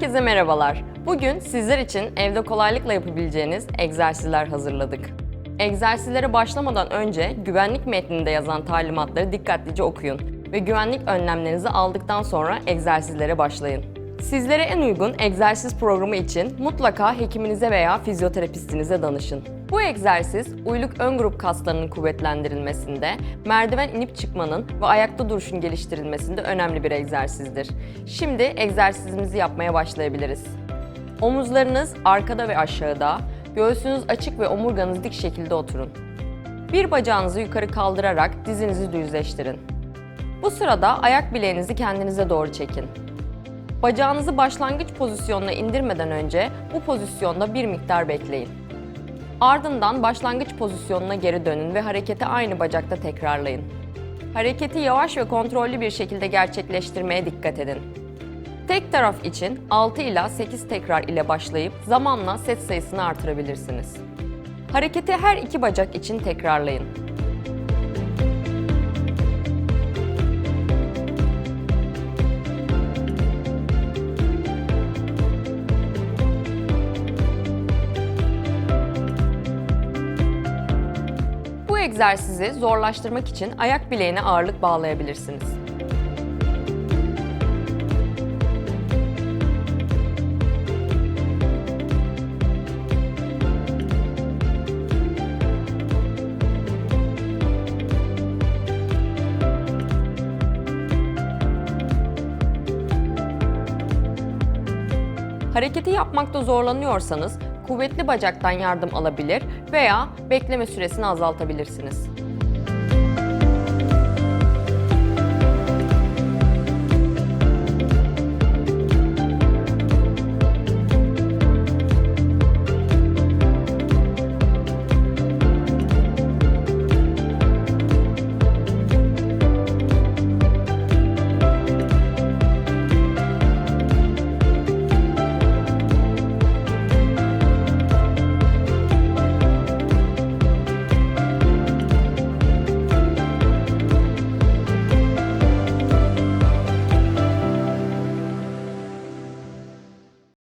Herkese merhabalar. Bugün sizler için evde kolaylıkla yapabileceğiniz egzersizler hazırladık. Egzersizlere başlamadan önce güvenlik metninde yazan talimatları dikkatlice okuyun ve güvenlik önlemlerinizi aldıktan sonra egzersizlere başlayın. Sizlere en uygun egzersiz programı için mutlaka hekiminize veya fizyoterapistinize danışın. Bu egzersiz uyluk ön grup kaslarının kuvvetlendirilmesinde, merdiven inip çıkmanın ve ayakta duruşun geliştirilmesinde önemli bir egzersizdir. Şimdi egzersizimizi yapmaya başlayabiliriz. Omuzlarınız arkada ve aşağıda, göğsünüz açık ve omurganız dik şekilde oturun. Bir bacağınızı yukarı kaldırarak dizinizi düzleştirin. Bu sırada ayak bileğinizi kendinize doğru çekin. Bacağınızı başlangıç pozisyonuna indirmeden önce bu pozisyonda bir miktar bekleyin. Ardından başlangıç pozisyonuna geri dönün ve hareketi aynı bacakta tekrarlayın. Hareketi yavaş ve kontrollü bir şekilde gerçekleştirmeye dikkat edin. Tek taraf için 6 ila 8 tekrar ile başlayıp zamanla set sayısını artırabilirsiniz. Hareketi her iki bacak için tekrarlayın. Egzersizi zorlaştırmak için ayak bileğine ağırlık bağlayabilirsiniz. Hareketi yapmakta zorlanıyorsanız kuvvetli bacaktan yardım alabilir veya bekleme süresini azaltabilirsiniz.